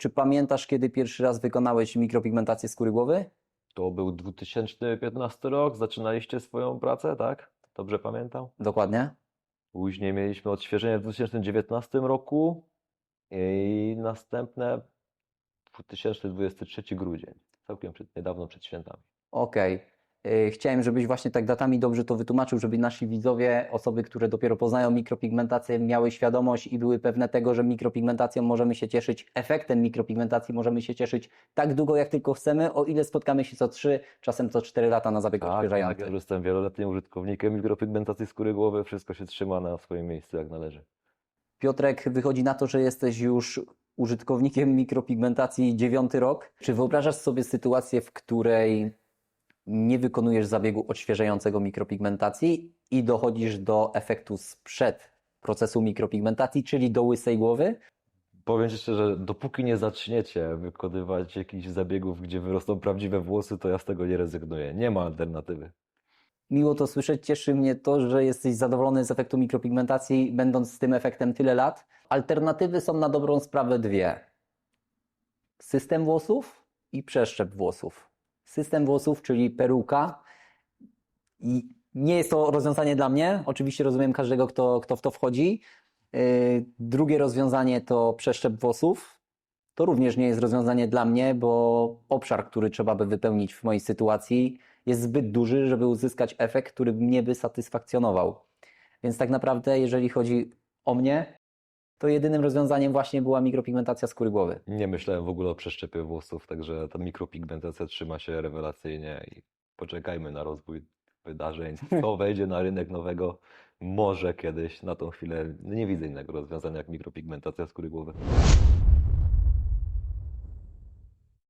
Czy pamiętasz, kiedy pierwszy raz wykonałeś mikropigmentację skóry głowy? To był 2015 rok, zaczynaliście swoją pracę, tak? Dobrze pamiętam? Dokładnie. Później mieliśmy odświeżenie w 2019 roku i następne 2023 grudzień, całkiem przed, niedawno przed świętami. Okej. Y, Chciałem, żebyś właśnie tak datami dobrze to wytłumaczył, żeby nasi widzowie, osoby, które dopiero poznają mikropigmentację, miały świadomość i były pewne tego, że mikropigmentacją możemy się cieszyć, efektem mikropigmentacji możemy się cieszyć tak długo, jak tylko chcemy, o ile spotkamy się co 3, czasem co 4 lata na zabieg Tak, tak, odświeżający. ja już jestem wieloletnim użytkownikiem mikropigmentacji skóry głowy, wszystko się trzyma na swoim miejscu jak należy. Piotrek, wychodzi na to, że jesteś już użytkownikiem mikropigmentacji dziewiąty rok. Czy wyobrażasz sobie sytuację, w której nie wykonujesz zabiegu odświeżającego mikropigmentacji i dochodzisz do efektu sprzed procesu mikropigmentacji, czyli do łysej głowy? Powiem Ci szczerze, dopóki nie zaczniecie wykonywać jakichś zabiegów, gdzie wyrosną prawdziwe włosy, to ja z tego nie rezygnuję. Nie ma alternatywy. Miło to słyszeć, cieszy mnie to, że jesteś zadowolony z efektu mikropigmentacji, będąc z tym efektem tyle lat. Alternatywy są na dobrą sprawę dwie. System włosów i przeszczep włosów. System włosów, czyli peruka. I nie jest to rozwiązanie dla mnie. Oczywiście rozumiem każdego, kto, kto w to wchodzi. Yy, Drugie rozwiązanie to przeszczep włosów. To również nie jest rozwiązanie dla mnie, bo obszar, który trzeba by wypełnić w mojej sytuacji, jest zbyt duży, żeby uzyskać efekt, który mnie by satysfakcjonował. Więc tak naprawdę, jeżeli chodzi o mnie, to jedynym rozwiązaniem właśnie była mikropigmentacja skóry głowy. Nie myślałem w ogóle o przeszczepie włosów, także ta mikropigmentacja trzyma się rewelacyjnie i poczekajmy na rozwój wydarzeń. Co wejdzie na rynek nowego, może kiedyś, na tą chwilę nie widzę innego rozwiązania jak mikropigmentacja skóry głowy.